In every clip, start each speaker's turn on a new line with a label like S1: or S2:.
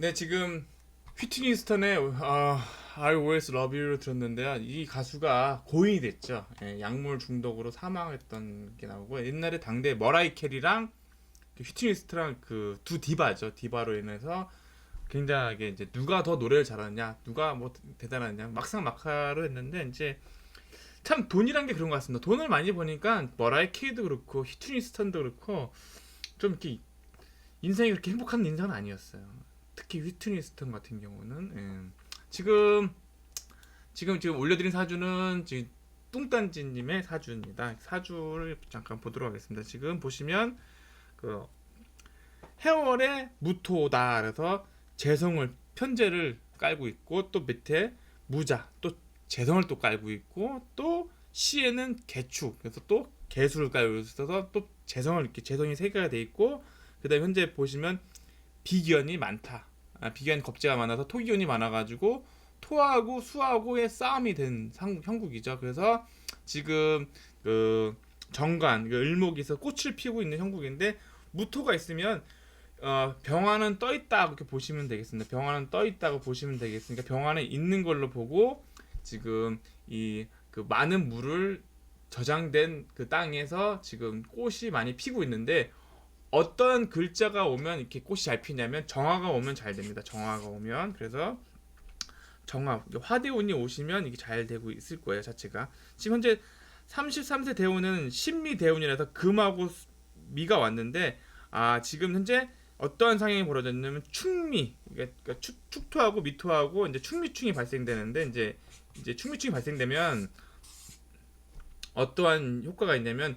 S1: 네 지금 휘트니 스턴의 어, I Always Love You를 들었는데요. 이 가수가 고인이 됐죠. 예, 약물 중독으로 사망했던 게 나오고 옛날에 당대 머라이 캐리랑 그 휘트니 스턴랑 그 두 디바죠. 디바로 인해서 굉장하게 이제 누가 더 노래를 잘하느냐, 누가 뭐 대단하냐, 막상 막하로 했는데 이제 참 돈이란 게 그런 것 같습니다. 돈을 많이 버니까 머라이 캐리도 그렇고 휘트니 스턴도 그렇고 좀 이렇게 인생이 그렇게 행복한 인생은 아니었어요. 특히 휘트니 스턴 같은 경우는 예. 지금 지금 지금 올려드린 사주는 지금 뚱딴지님의 사주입니다. 사주를 잠깐 보도록 하겠습니다. 지금 보시면 그 해월의 무토다 그래서 재성을 편제를 깔고 있고 또 밑에 무자 또 재성을 또 깔고 있고 또 시에는 개축 그래서 또 개수를 깔고 있어서 또 재성을 이렇게 재성이 세 개가 돼 있고 그다음에 현재 보시면 비견이 많다. 아, 비견 겁재가 많아서 토기견이 많아가지고 토하고 수하고의 싸움이 된 상, 형국이죠. 그래서 지금 그 정관, 그 을목에서 꽃을 피우고 있는 형국인데 무토가 있으면 어, 병화는 떠 있다 이렇게 보시면 되겠습니다. 병화는 떠 있다고 보시면 되겠으니까 병화는 있는 걸로 보고 지금 이 그 많은 물을 저장된 그 땅에서 지금 꽃이 많이 피고 있는데 어떤 글자가 오면 이렇게 꽃이 잘 피냐면 정화가 오면 잘 됩니다. 정화가 오면 그래서 정화 화대운이 오시면 이게 잘 되고 있을 거예요 자체가 지금 현재 33세 대운은 신미 대운이라서 금하고 수- 미가 왔는데 아 지금 현재 어떠한 상황이 벌어졌냐면 충미 그러니까 축, 축토하고 미토하고 이제 충미충이 발생되는데 이제 이제 충미충이 발생되면 어떠한 효과가 있냐면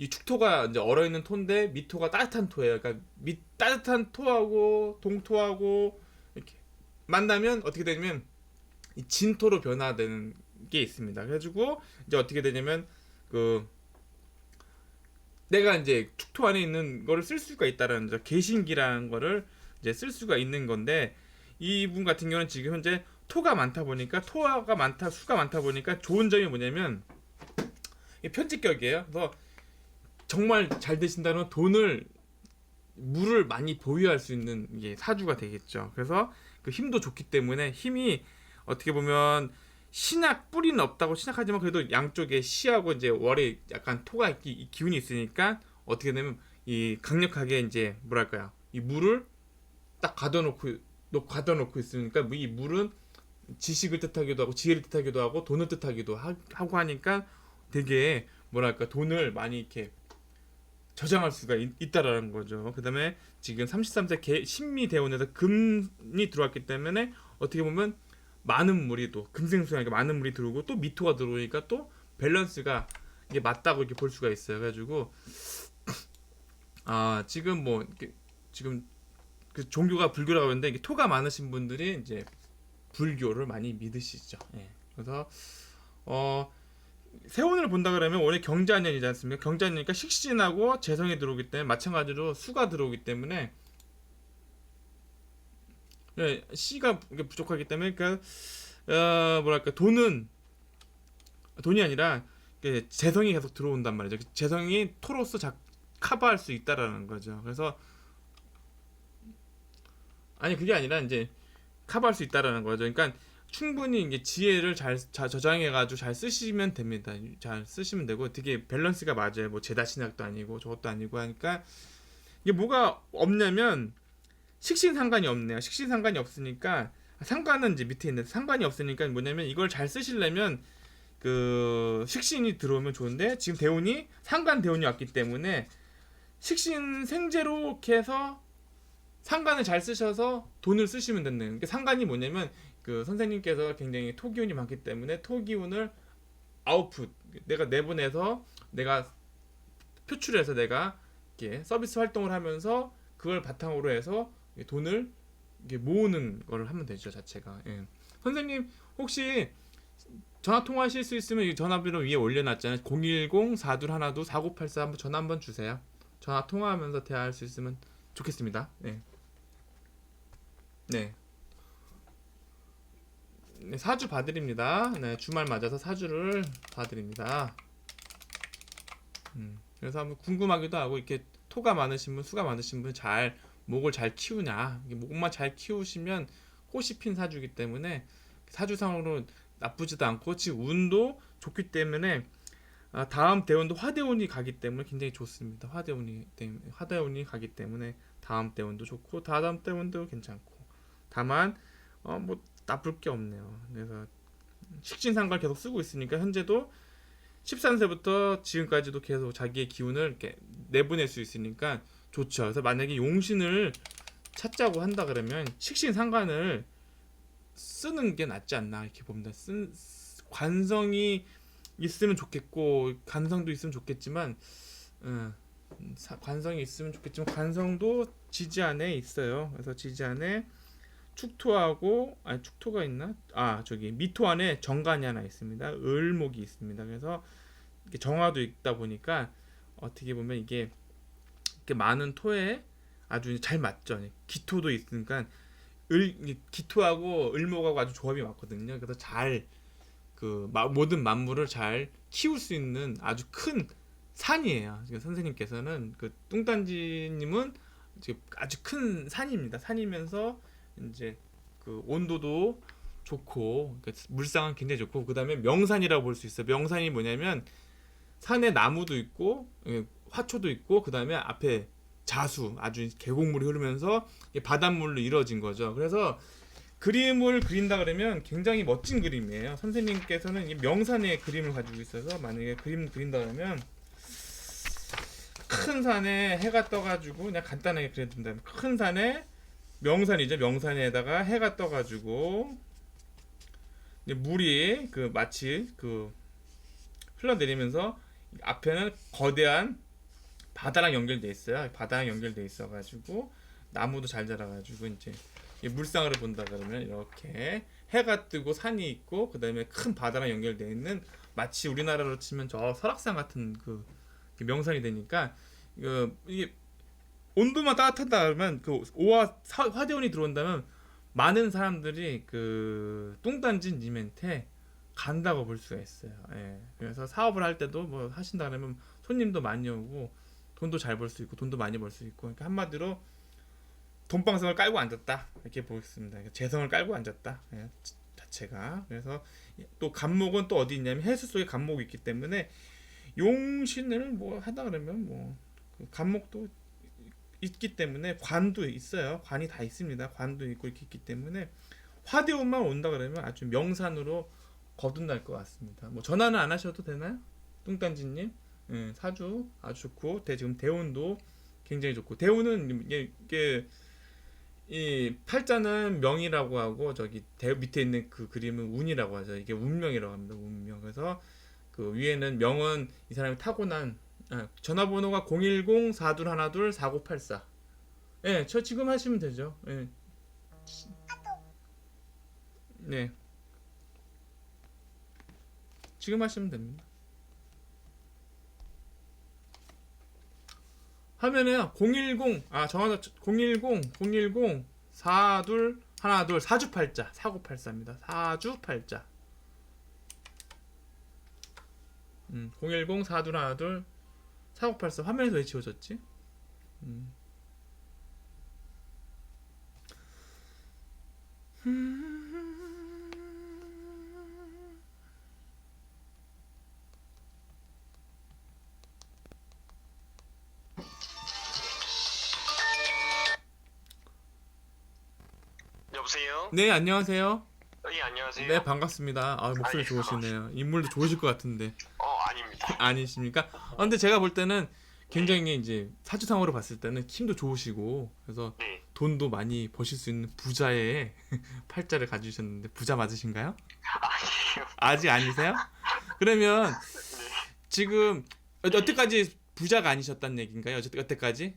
S1: 이 축토가 이제 얼어 있는 토인데 미토가 따뜻한 토예요. 그러니까 미, 따뜻한 토하고 동토하고 이렇게 만나면 어떻게 되냐면 이 진토로 변화되는 게 있습니다. 그래가지고 이제 어떻게 되냐면 그 내가 이제 축토 안에 있는 거를 쓸 수가 있다라는 저 개신기라는 거를 이제 쓸 수가 있는 건데 이분 같은 경우는 지금 현재 토가 많다 보니까 토가 많다 수가 많다 보니까 좋은 점이 뭐냐면 이게 편집격이에요. 그래서 정말 잘 되신다면 돈을 물을 많이 보유할 수 있는 이게 사주가 되겠죠. 그래서 그 힘도 좋기 때문에 힘이 어떻게 보면 신약 뿌리는 없다고 신약하지만 그래도 양쪽에 시하고 이제 월에 약간 토가 이, 이 기운이 있으니까 어떻게 되면 이 강력하게 이제 뭐랄까요 이 물을 딱 가둬놓고 놓 가둬놓고 있으니까 이 물은 지식을 뜻하기도 하고 지혜를 뜻하기도 하고 돈을 뜻하기도 하, 하고 하니까 되게 뭐랄까 돈을 많이 이렇게 저장할 수가 있, 다라는 거죠. 그 다음에 지금 33세 개, 신미 대원에서 금이 들어왔기 때문에 어떻게 보면 많은 물이 또 금생수양하게 많은 물이 들어오고 또 미토가 들어오니까 또 밸런스가 이게 맞다고 이렇게 볼 수가 있어요. 그래가지고 아 지금 뭐 지금 그 종교가 불교라고 하는데 이게 토가 많으신 분들이 이제 불교를 많이 믿으시죠. 예. 그래서 어 세운을 본다 그러면 올해 경자년이지 않습니까? 경자년이니까 식신하고 재성이 들어오기 때문에 마찬가지로 수가 들어오기 때문에 예, C가 이게 부족하기 때문에 그러니까 어, 뭐랄까 돈은 돈이 아니라 재성이 계속 들어온단 말이죠. 재성이 토로서 자, 커버할 수 있다라는 거죠. 그래서 아니 그게 아니라 이제 커버할 수 있다라는 거죠. 그러니까 충분히 이게 지혜를 잘, 자, 저장해가지고 잘 쓰시면 됩니다. 잘 쓰시면 되고 되게 밸런스가 맞아요. 뭐 제다 신약도 아니고 저것도 아니고 하니까 이게 뭐가 없냐면 식신 상관이 없네요. 식신 상관이 없으니까 상관은 이제 밑에 있는데 상관이 없으니까 뭐냐면 이걸 잘 쓰시려면 그 식신이 들어오면 좋은데 지금 대운이 상관 대운이 왔기 때문에 식신 생제로 이렇게 해서 상관을 잘 쓰셔서 돈을 쓰시면 된다는 그러니까 상관이 뭐냐면 그 선생님께서 굉장히 토기운이 많기 때문에 토기운을 아웃풋 내가 내보내서 내가 표출해서 내가 이렇게 서비스 활동을 하면서 그걸 바탕으로 해서 돈을 모으는 걸 하면 되죠 자체가 예. 선생님 혹시 전화 통화하실 수 있으면 이 전화번호 위에 올려놨잖아요 010 421 4984 한번 전화 한번 주세요 전화 통화하면서 대화할 수 있으면 좋겠습니다 네. 네. 네, 사주 봐드립니다. 네, 주말 맞아서 사주를 봐드립니다. 음, 그래서 한번 궁금하기도 하고 이렇게 토가 많으신 분, 수가 많으신 분 잘 목을 잘 키우냐 목만 잘 키우시면 꽃이 핀 사주기 때문에 사주상으로 나쁘지도 않고 지금 운도 좋기 때문에 아, 다음 대운도 화대운이 가기 때문에 굉장히 좋습니다. 화대운이 화대운이 가기 때문에 다음 대운도 좋고 다다음 대운도 괜찮고 다만 어 뭐 나쁠 게 없네요. 그래서 식신상관 계속 쓰고 있으니까 현재도 13세부터 지금까지도 계속 자기의 기운을 이렇게 내보낼 수 있으니까 좋죠. 그래서 만약에 용신을 찾자고 한다 그러면 식신상관을 쓰는 게 낫지 않나 이렇게 봅니다. 쓴 관성이 있으면 좋겠고 관성도 있으면 좋겠지만 어, 사- 관성이 있으면 좋겠지만 관성도 지지 안에 있어요. 그래서 지지 안에 축토하고 아니 축토가 있나? 아 저기 미토 안에 정관이 하나 있습니다. 을목이 있습니다. 그래서 정화도 있다 보니까 어떻게 보면 이게 이렇게 많은 토에 아주 잘 맞죠. 기토도 있으니까 을이 기토하고 을목하고 아주 조합이 맞거든요. 그래서 잘 그 모든 만물을 잘 키울 수 있는 아주 큰 산이에요. 지금 선생님께서는 그 뚱딴지님은 지금 아주 큰 산입니다. 산이면서 이제 그 온도도 좋고 그러니까 물상은 굉장히 좋고 그 다음에 명산이라고 볼 수 있어요. 명산이 뭐냐면 산에 나무도 있고 예, 화초도 있고 그 다음에 앞에 자수 아주 계곡물이 흐르면서 바닷물로 이루어진 거죠. 그래서 그림을 그린다 그러면 굉장히 멋진 그림이에요. 선생님께서는 이 명산의 그림을 가지고 있어서 만약에 그림 그린다 그러면 큰 산에 해가 떠가지고 그냥 간단하게 그려준다면 큰 산에 명산이죠. 명산에다가 해가 떠가지고 물이 그 마치 그 흘러내리면서 앞에는 거대한 바다랑 연결돼 있어요. 바다랑 연결돼 있어가지고 나무도 잘 자라가지고 이제 이 물상을 본다 그러면 이렇게 해가 뜨고 산이 있고 그 다음에 큰 바다랑 연결돼 있는 마치 우리나라로 치면 저 설악산 같은 그 명산이 되니까 이거 이게 온도만 따뜻하다 그러면 그 오화 사- 화대운이 들어온다면 많은 사람들이 그 뚱딴지 님한테 간다고 볼 수가 있어요. 예. 그래서 사업을 할 때도 뭐 하신다 그러면 손님도 많이 오고 돈도 잘 벌 수 있고 돈도 많이 벌 수 있고 그러니까 한마디로 돈방석을 깔고 앉았다 이렇게 보겠습니다. 그러니까 재성을 깔고 앉았다 예, 자- 자체가 그래서 또 간목은 또 어디 있냐면 해수 속에 간목이 있기 때문에 용신을 뭐 하다 그러면 뭐그 간목도 있기 때문에 관도 있어요. 관이 다 있습니다. 관도 있고 이렇게 있기 때문에 화대운만 온다 그러면 아주 명산으로 거듭날 것 같습니다. 뭐 전화는 안 하셔도 되나요? 뚱딴지님 예, 사주 아주 좋고 대 지금 대운도 굉장히 좋고 대운은 이게, 이게 이 팔자는 명이라고 하고 저기 대 밑에 있는 그 그림은 운이라고 하죠. 이게 운명이라고 합니다. 운명. 그래서 그 위에는 명은 이 사람이 타고난 아, 전화번호가 010-4212-4984. 예, 저 지금 하시면 되죠. 예. 네. 지금 하시면 됩니다. 하면은 010, 아, 전화 010, 010, 42, 하나, 둘, 사주 팔자, 4984입니다. 사주 팔자. 음, 010, 42, 하나, 둘, 4984 화면에서 왜 지워졌지? 음.
S2: 여보세요?
S1: 네, 안녕하세요.
S2: 예, 안녕하세요.
S1: 네, 반갑습니다. 아, 목소리
S2: 아이,
S1: 좋으시네요. 인물도 좋으실 것 같은데.
S2: 어, 아닙니다.
S1: 아니십니까? 아, 근데 제가 볼 때는 굉장히 이제 사주상으로 봤을 때는 힘도 좋으시고 그래서
S2: 네.
S1: 돈도 많이 버실 수 있는 부자의 팔자를 가지셨는데 부자 맞으신가요?
S2: 아니에요.
S1: 아직 아니세요? 그러면
S2: 네.
S1: 지금 여- 여태까지 부자가 아니셨다는 얘기인가요? 여태- 여태까지?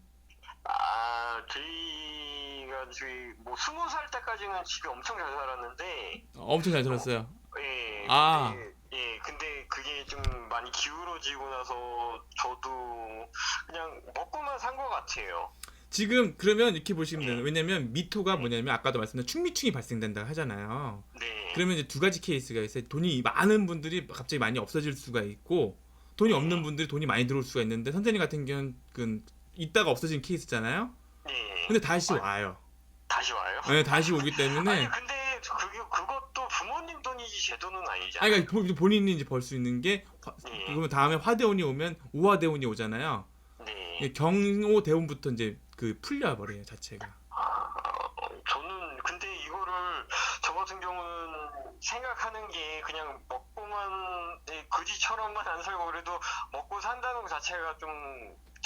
S2: 아, 저희가 저희 뭐 스무 살 때까지는 집에 엄청 잘 살았는데,
S1: 어, 엄청 잘 들었어요.
S2: 예.
S1: 아.
S2: 근데, 예, 근데 그게 좀 많이 기울어지고 나서 저도 그냥 먹고만 산 것 같아요.
S1: 지금 그러면 이렇게 보시면 돼요. 왜냐면 미토가 뭐냐면 아까도 말씀드린 충미충이 발생된다 하잖아요.
S2: 네.
S1: 그러면 이제 두 가지 케이스가 있어요. 돈이 많은 분들이 갑자기 많이 없어질 수가 있고 돈이 없는 분들이 돈이 많이 들어올 수가 있는데 선생님 같은 경우는 그 있다가 없어진 케이스잖아요.
S2: 예.
S1: 근데 다시 와요.
S2: 다시 와요?
S1: 네, 다시 오기 때문에
S2: 아니 근데 부모님 돈이지 제 돈은 아니잖아요.
S1: 아니 그러니까 본- 본인이 이제 벌 수 있는 게 화-
S2: 예.
S1: 그러면 다음에 화대원이 오면 우화대원이 오잖아요.
S2: 네.
S1: 예, 경호 대원부터 이제 그 풀려 버려요 자체가.
S2: 어, 저는 근데 이거를 저 같은 경우는 생각하는 게 그냥 먹고만 네, 그지처럼만 안 살고 그래도 먹고 산다는 것 자체가 좀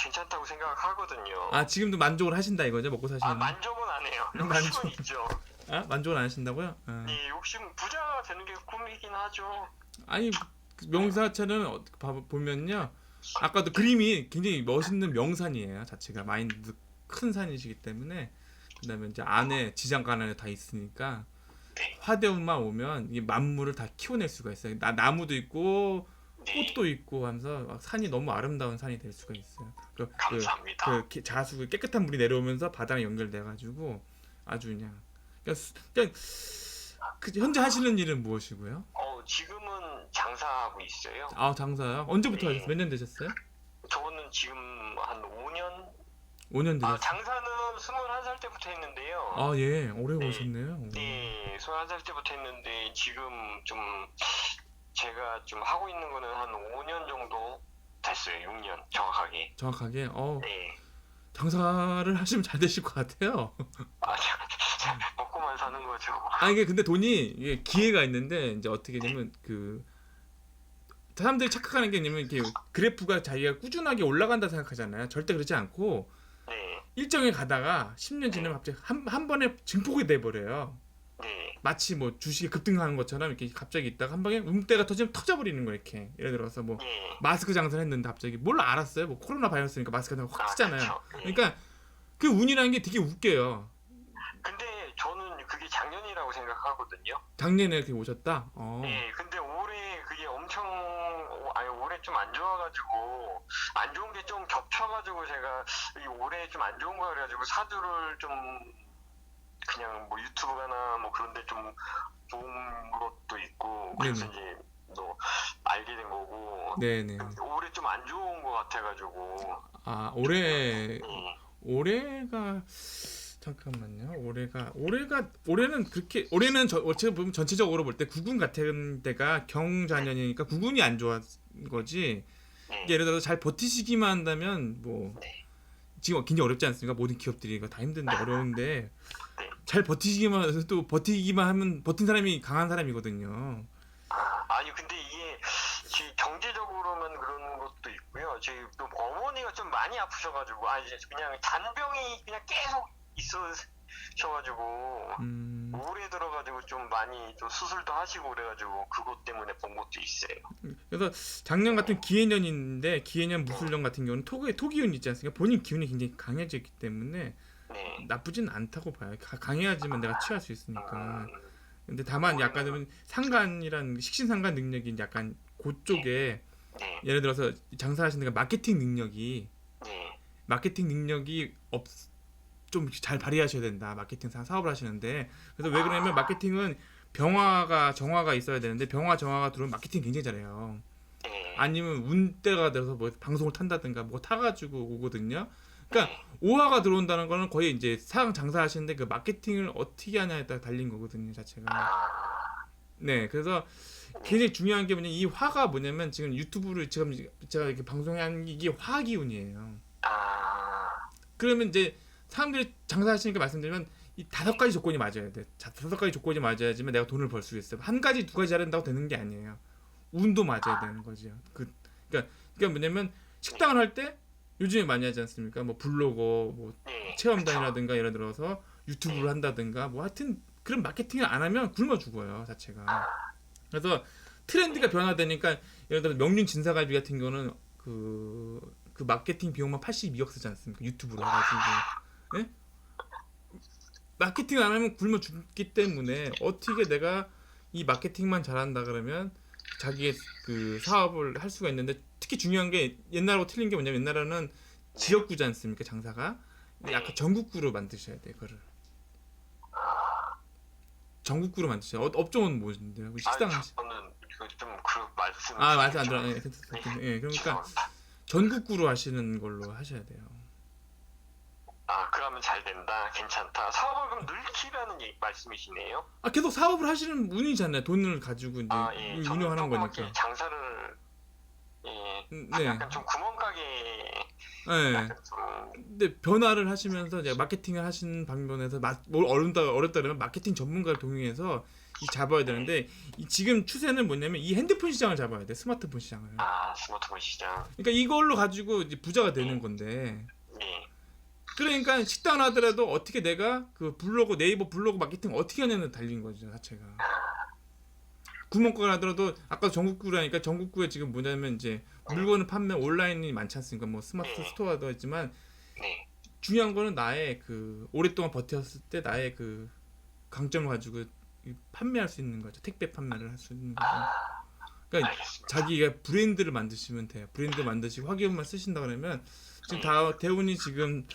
S2: 괜찮다고 생각하거든요.
S1: 아 지금도 만족을 하신다 이거죠 먹고
S2: 아,
S1: 사시는.
S2: 만족은 안 해요.
S1: 음,
S2: 욕심은
S1: 만족.
S2: 있죠.
S1: 아 만족을 안 하신다고요? 아.
S2: 예, 욕심 부자가 되는 게 꿈이긴 하죠.
S1: 아니 그 명사처럼 어- 봐- 보면요 아까도 그림이 굉장히 멋있는 명산이에요 자체가 마인드 큰 산이시기 때문에 그다음에 이제 안에 지장간 안에 다 있으니까
S2: 네.
S1: 화대운만 오면 이 만물을 다 키워낼 수가 있어요 나, 나무도 있고
S2: 네,
S1: 꽃도 있고 하면서 막 산이 너무 아름다운 산이 될 수가 있어요 그, 그,
S2: 감사합니다.
S1: 그 기- 자수 깨끗한 물이 내려오면서 바다랑 연결돼 가지고 아주 그냥 그러니까, 수- 그냥 그 현재 하시는 일은 무엇이고요?
S2: 어, 지금은 장사하고 있어요.
S1: 아 장사요? 언제부터
S2: 네.
S1: 하셨어요? 몇 년 되셨어요?
S2: 저는 지금 한 5년
S1: 5년
S2: 아,
S1: 되셨어요?
S2: 장사는 21살 때부터 했는데요.
S1: 아 예, 오래
S2: 네.
S1: 오셨네요.
S2: 네, 21살 때부터 했는데 지금 좀 제가 좀 하고 있는 거는 한 5년 정도 됐어요. 6년 정확하게.
S1: 정확하게 어
S2: 네.
S1: 장사를 하시면 잘 되실 것 같아요.
S2: 아, 거죠.
S1: 아 이게 근데 돈이 이게 기회가 있는데 이제 어떻게 되냐면 그 사람들이 착각하는 게 뭐냐면 이렇게 그래프가 자기가 꾸준하게 올라간다 생각하잖아요. 절대 그렇지 않고
S2: 네,
S1: 일정에 가다가 10년 지나면 갑자기 한, 한 번에 증폭이 돼 버려요.
S2: 네,
S1: 마치 뭐 주식이 급등하는 것처럼 이렇게 갑자기 있다가 한 방에 음대가 터지면 터져버리는 거예요. 이렇게 예를 들어서 뭐
S2: 네.
S1: 마스크 장사를 했는데 갑자기 뭘 알았어요? 뭐 코로나 바이러스니까 마스크가 확
S2: 아,
S1: 쓰잖아요.
S2: 그쵸. 네.
S1: 그러니까 그 운이라는 게 되게 웃겨요.
S2: 근데 작년이라고 생각하거든요.
S1: 작년에 이렇게 오셨다. 어.
S2: 네, 근데 올해 그게 엄청 아니 올해 좀 안 좋아가지고 안 좋은 게 좀 겹쳐가지고 제가 이 올해 좀 안 좋은 거 그래가지고 사주를 좀 그냥 뭐 유튜브나 뭐 그런데 좀 본 것도 있고 그래서
S1: 네네.
S2: 이제 또 알게 된 거고
S1: 네네.
S2: 근데 올해 좀 안 좋은 거 같아가지고
S1: 아 올해
S2: 네,
S1: 올해가 잠깐만요. 올해가 올해가 올해는 그렇게 올해는 저 어떻게 보면 전체적으로 볼 때 구군 같은 데가 경자년이니까 구군이 안 좋은 거지.
S2: 네,
S1: 예를 들어서 잘 버티시기만 한다면 뭐
S2: 네.
S1: 지금 굉장히 어렵지 않습니까? 모든 기업들이 다 힘든데 어려운데
S2: 네.
S1: 잘 버티시기만 해서 또 버티기만 하면 버틴 사람이 강한 사람이거든요.
S2: 아니 근데 이게 지- 경제적으로만 그런 것도 있고요. 또 어머니가 좀 많이 아프셔가지고 아 이제 그냥 잔병이 그냥 계속 있으셔가지고
S1: 음,
S2: 올해 들어가지고 좀 많이 좀 수술도 하시고 그래가지고 그것 때문에 본 것도 있어요.
S1: 그래서 작년 같은 기해년인데 기해년 무술년 같은 경우는 토기 토기운 있지 않습니까? 본인 기운이 굉장히 강해졌기 때문에
S2: 네.
S1: 나쁘진 않다고 봐요. 가- 강해야지만 내가 취할 수 있으니까.
S2: 음,
S1: 근데 다만 약간은 상관이란 식신상관 능력이 약간 그쪽에
S2: 네,
S1: 예를 들어서 장사하시는 데 마케팅 능력이
S2: 네,
S1: 마케팅 능력이 없 좀 잘 발휘하셔야 된다. 마케팅 사- 사업을 하시는데 그래서 왜 그러냐면 마케팅은 병화가 정화가 있어야 되는데 병화 정화가 들어오면 마케팅 굉장히 잘해요.
S2: 네.
S1: 아니면 운때가 돼서 뭐 방송을 탄다든가 뭐 타가지고 오거든요. 그러니까 오화가 들어온다는 거는 거의 이제 사장 장사하시는데 그 마케팅을 어떻게 하냐에 따라 달린 거거든요, 자체가.
S2: 아,
S1: 네, 그래서 굉장히 중요한 게 뭐냐 이 화가 뭐냐면 지금 유튜브를 지금 제가 이렇게 방송한 이게 화 기운이에요.
S2: 아,
S1: 그러면 이제 사람들이 장사하시니까 말씀드리면 이 다섯 가지 조건이 맞아야 돼. 자, 다섯 가지 조건이 맞아야지만 내가 돈을 벌 수 있어요. 한 가지 두 가지 잘한다고 되는 게 아니에요. 운도 맞아야 되는 거죠. 그 그러니까 그러니까 뭐냐면 식당을 할 때 요즘에 많이 하지 않습니까? 뭐 블로거, 뭐
S2: 네.
S1: 체험단이라든가 예를 들어서 유튜브를 한다든가 뭐 하여튼 그런 마케팅을 안 하면 굶어 죽어요 자체가. 그래서 트렌드가 변화되니까 예를 들어 명륜 진사갈비 같은 경우는 그, 그 마케팅 비용만 82억 쓰지 않습니까? 유튜브로 해가지고. 예? 마케팅 안 하면 굶어 죽기 때문에 어떻게 내가 이 마케팅만 잘한다 그러면 자기의 그 사업을 할 수가 있는데 특히 중요한 게 옛날하고 틀린 게 뭐냐면 옛날에는 지역구지 않습니까 장사가? 근데 약간 전국구로 만드셔야 돼 그거를. 전국구로 만드셔야 업- 업종은 뭐인데요 그 식당
S2: 아, 저는 그좀그 말씀.
S1: 아 말씀 안 들어. 예, 괜찮- 예, 그러니까 전국구로 하시는 걸로 하셔야 돼요
S2: 아 그러면 잘 된다, 괜찮다. 사업을 그럼 늘리라는 얘기- 말씀이시네요.
S1: 아 계속 사업을 하시는 분이잖아요. 돈을 가지고 이제
S2: 아, 예.
S1: 운영하는 거니까.
S2: 장사를 예,
S1: 음, 네.
S2: 약간 좀 구멍가게
S1: 네.
S2: 좀
S1: 근데 변화를 하시면서 이제 마케팅을 하시는 방면에서 마, 뭘 어렵다 어렵다 그러면 마케팅 전문가를 동행해서 이 잡아야 되는데 이 지금 추세는 뭐냐면 이 핸드폰 시장을 잡아야 돼 스마트폰 시장을.
S2: 아 스마트폰 시장.
S1: 그러니까 이걸로 가지고 이제 부자가 되는 건데.
S2: 예.
S1: 그러니까 식당을 하더라도 어떻게 내가 그 블로그 네이버 블로그 마케팅 어떻게 하냐는 달린 거죠 자체가. 구멍가게 하더라도 아까 전국구라니까 전국구에 지금 뭐냐면 이제 물건을 판매 온라인이 많지 않습니까? 뭐 스마트
S2: 네.
S1: 스토어도 있지만
S2: 네.
S1: 중요한 거는 나의 그 오랫동안 버텼을 때 나의 그 강점을 가지고 이 판매할 수 있는 거죠. 택배 판매를 할 수 있는 거죠. 그러니까
S2: 알겠습니다.
S1: 자기가 브랜드를 만드시면 돼요. 브랜드 만드시고 화기업만 쓰신다 그러면 지금 다 대훈이 지금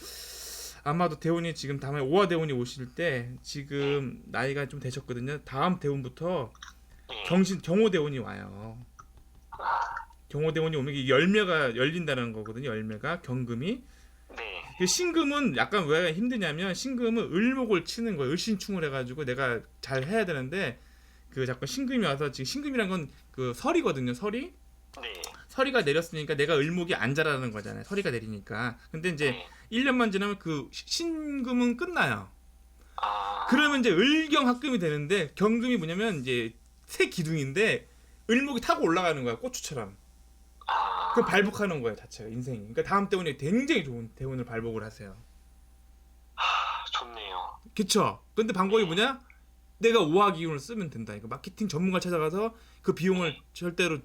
S1: 아마도 대훈이 지금 다음에 오화 대훈이 오실 때 지금 나이가 좀 되셨거든요. 다음 대훈부터
S2: 예.
S1: 경신 경호 대훈이 와요. 경호 대훈이 오면 이게 열매가 열린다는 거거든요. 열매가 경금이
S2: 네.
S1: 그 신금은 약간 왜 힘드냐면 신금은 을목을 치는 거예요. 을신충을 해가지고 내가 잘 해야 되는데 그 자꾸 신금이 와서 지금 신금이란 건 그 설이거든요. 설이
S2: 네.
S1: 서리가 내렸으니까 내가 을목이 안 자라는 거잖아요. 서리가 내리니까. 근데 이제
S2: 네.
S1: 1년만 지나면 그 시- 신금은 끝나요.
S2: 아.
S1: 그러면 이제 을경 합금이 되는데 경금이 뭐냐면 이제 새 기둥인데 을목이 타고 올라가는 거야. 고추처럼.
S2: 아.
S1: 그 발복하는 거예요, 자체가 인생이. 그러니까 다음 대운에 굉장히 좋은 대운을 발복을 하세요.
S2: 아, 좋네요.
S1: 그쵸? 근데 방법이 뭐냐? 내가 오화 기운을 쓰면 된다. 이거 마케팅 전문가 찾아가서 그 비용을 절대로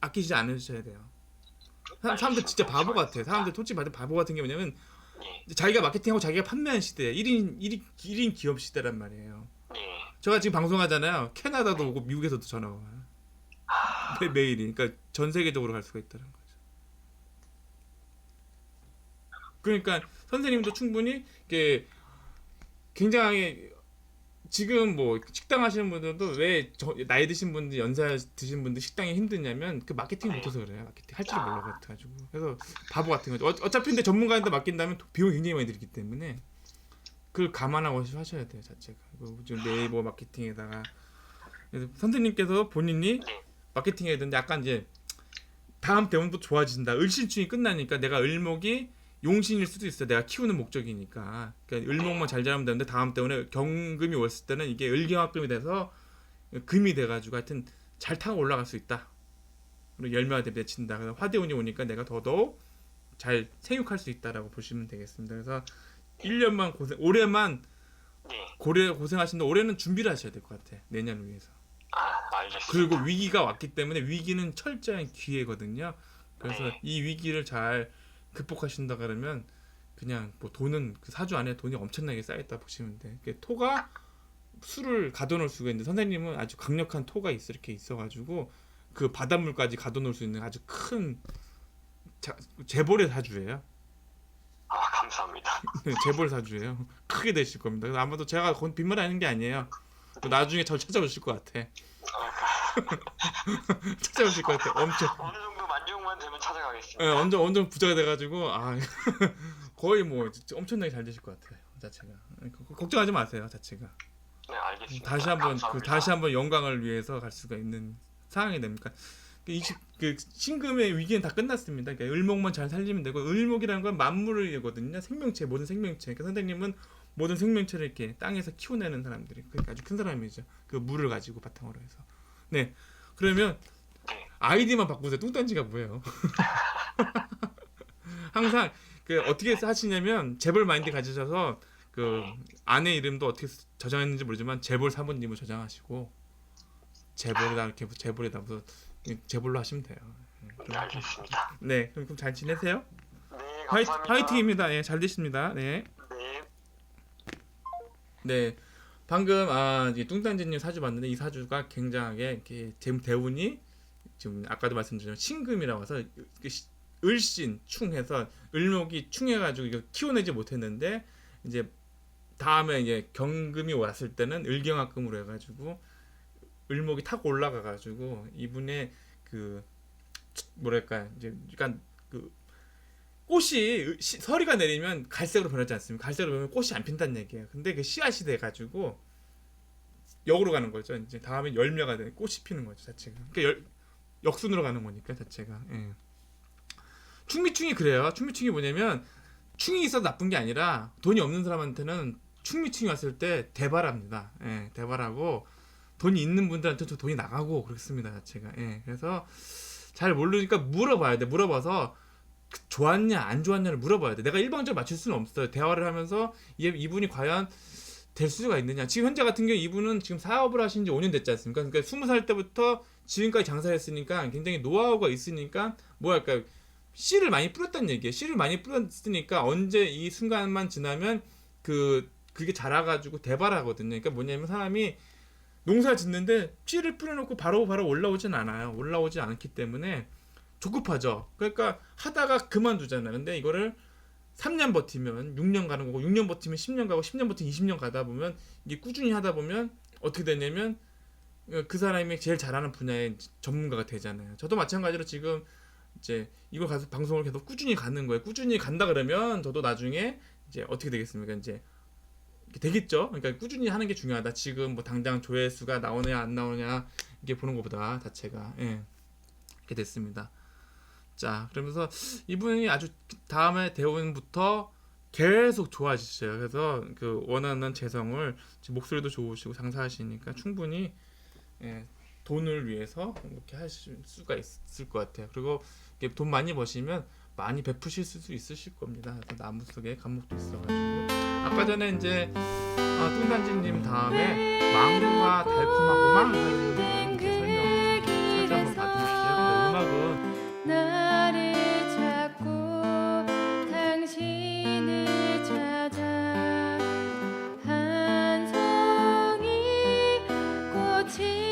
S1: 아끼지 않으셔야 돼요. 사- 사람들 진짜 바보 같아. 사람들 솔직히 말해 바보 같은 게 뭐냐면
S2: 예.
S1: 자기가 마케팅하고 자기가 판매하는 시대에 1인 1인 1인 기업 시대란 말이에요.
S2: 예.
S1: 제가 지금 방송하잖아요. 캐나다도 오고 미국에서도 전화가 와요. 매, 매일이. 그러니까 전 세계적으로 갈 수가 있다는 거죠. 그러니까 선생님도 충분히 이게 굉장히 지금 뭐 식당 하시는 분들도 왜 저, 나이 드신 분들 연세 드신 분들 식당이 힘드냐면 그 마케팅 못해서 그래요. 마케팅 할 줄을 몰라 가지고 그래서 바보 같은 거죠. 어, 어차피 근데 전문가한테 맡긴다면 비용 굉장히 많이 들기 때문에 그걸 감안하고 하셔야 돼요 자체가. 지금 네이버 마케팅에다가 그래서 선생님께서 본인이
S2: 네.
S1: 마케팅 해야 되는데 약간 이제 다음 대운도 좋아진다. 을신충이 끝나니까 내가 을목이 용신일 수도 있어. 내가 키우는 목적이니까. 그러니까 을목만 잘 자라면 되는데 다음 대운에 경금이 왔을 때는 이게 을경합금이 돼서 금이 돼가지고 하여튼 잘 타고 올라갈 수 있다. 그리고 열매가 맺힌다. 그래서 화대운이 오니까 내가 더더욱 잘 생육할 수 있다라고 보시면 되겠습니다. 그래서 1년만 고생, 올해만
S2: 네.
S1: 고래 고생하신다. 올해는 준비를 하셔야 될 것 같아. 내년을 위해서.
S2: 아, 알겠습니다.
S1: 그리고 위기가 왔기 때문에 위기는 철저한 기회거든요. 그래서
S2: 네.
S1: 이 위기를 잘 극복하신다 그러면 그냥 뭐 돈은 그 사주 안에 돈이 엄청나게 쌓였다 보시면 돼. 그 토가 수를 가둬놓을 수가 있는데 선생님은 아주 강력한 토가 있어 이렇게 있어가지고 그 바닷물까지 가둬놓을 수 있는 아주 큰 자, 재벌의 사주예요.
S2: 아, 감사합니다.
S1: 네, 재벌 사주예요. 크게 되실 겁니다. 아마도 제가 건 빈말하는 게 아니에요. 나중에 저 찾아오실 것 같아. 찾아오실 것 같아. 엄청. 예, 완전 완전 부자가 돼가지고 아 거의 뭐 진짜 엄청나게 잘 되실 것 같아요. 자체가 거- 걱정하지 마세요. 자체가
S2: 네, 알겠습니다.
S1: 다시 한번 그
S2: 감사합니다.
S1: 다시 한번 영광을 위해서 갈 수가 있는 상황이 됩니까? 그 이십 그 신금의 위기는 다 끝났습니다. 그러니까 을목만 잘 살리면 되고 을목이라는 건 만물이거든요. 생명체 모든 생명체. 그러니까 선생님은 모든 생명체를 이렇게 땅에서 키워내는 사람들이 그러니까 아주 큰 사람이죠. 그 물을 가지고 바탕으로 해서. 네. 그러면
S2: 네.
S1: 아이디만 바꾸세요. 뚱딴지가 뭐예요? 항상 그 어떻게 하시냐면 재벌 마인드 가지셔서 그 아내 이름도 어떻게 쓰- 저장했는지 모르지만 재벌 사모님을 저장하시고 재벌에다 이렇게 재벌에다 무슨 재벌로 하시면 돼요.
S2: 네, 알겠습니다.
S1: 네, 그럼 잘 지내세요.
S2: 네,
S1: 화이,
S2: 감사합니다.
S1: 화이 팅입니다. 예, 잘 되십니다. 네.
S2: 네.
S1: 네. 방금 아 이제 뚱딴지님 사주 봤는데 이 사주가 굉장하게 이렇게 제 대운이 지금 아까도 말씀드렸지만 신금이라고 해서 그 시- 을신 충해서 을목이 충해가지고 이거 키워내지 못했는데 이제 다음에 이제 경금이 왔을 때는 을경합금으로 해가지고 을목이 타고 올라가가지고 이분의 그 뭐랄까 이제 약간 그 꽃이 시- 서리가 내리면 갈색으로 변하지 않습니까? 갈색으로 변하면 꽃이 안 핀다는 얘기예요. 근데 그 씨앗이 돼가지고 역으로 가는 거죠. 이제 다음에 열매가 돼 꽃이 피는 거죠 자체가. 그러니까 열, 역순으로 가는 거니까 자체가. 예. 충미충이 그래요. 충미충이 뭐냐면 충이 있어도 나쁜 게 아니라 돈이 없는 사람한테는 충미충이 왔을 때 대발합니다. 예, 대발하고 돈이 있는 분들한테 또 돈이 나가고 그렇습니다 자체가. 예, 그래서 잘 모르니까 물어봐야 돼. 물어봐서 그 좋았냐 안 좋았냐를 물어봐야 돼. 내가 일방적으로 맞출 수는 없어요. 대화를 하면서 이, 이분이 과연 될 수가 있느냐. 지금 현재 같은 경우 이분은 지금 사업을 하신 지 5년 됐지 않습니까? 그러니까 20살 때부터 지금까지 장사했으니까 굉장히 노하우가 있으니까 뭐랄까 씨를 많이 뿌렸다는 얘기예요. 씨를 많이 뿌렸으니까 언제 이 순간만 지나면 그 그게 자라가지고 대발하거든요. 그러니까 뭐냐면 사람이 농사 짓는데 씨를 뿌려놓고 바로 바로 올라오진 않아요. 올라오지 않기 때문에 조급하죠. 그러니까 하다가 그만두잖아요. 근데 이거를 3년 버티면 6년 가는 거고 6년 버티면 10년 가고 10년 버티면 20년 가다 보면 이게 꾸준히 하다 보면 어떻게 되냐면 그 사람이 제일 잘하는 분야의 전문가가 되잖아요. 저도 마찬가지로 지금 이제 이걸 가서 방송을 계속 꾸준히 가는 거예요. 꾸준히 간다 그러면 저도 나중에 이제 어떻게 되겠습니까? 이제 되겠죠. 그러니까 꾸준히 하는 게 중요하다. 지금 뭐 당장 조회수가 나오느냐 안 나오냐 이게 보는 것보다 자체가 예. 이렇게 됐습니다. 자, 그러면서 이분이 아주 다음에 대원부터 계속 좋아지셔요. 그래서 그 원하는 재성을 목소리도 좋으시고 장사하시니까 충분히 예, 돈을 위해서 이렇게 하실 수가 있을 것 같아요. 그리고 돈 많이 버시면 많이 베푸실 수 있으실 겁니다. 그래서 나무 속에 감목도 있어가지고 아까 전에 이제 아, 뚱단지님 다음에 망고가 달콤하고만
S3: 꽃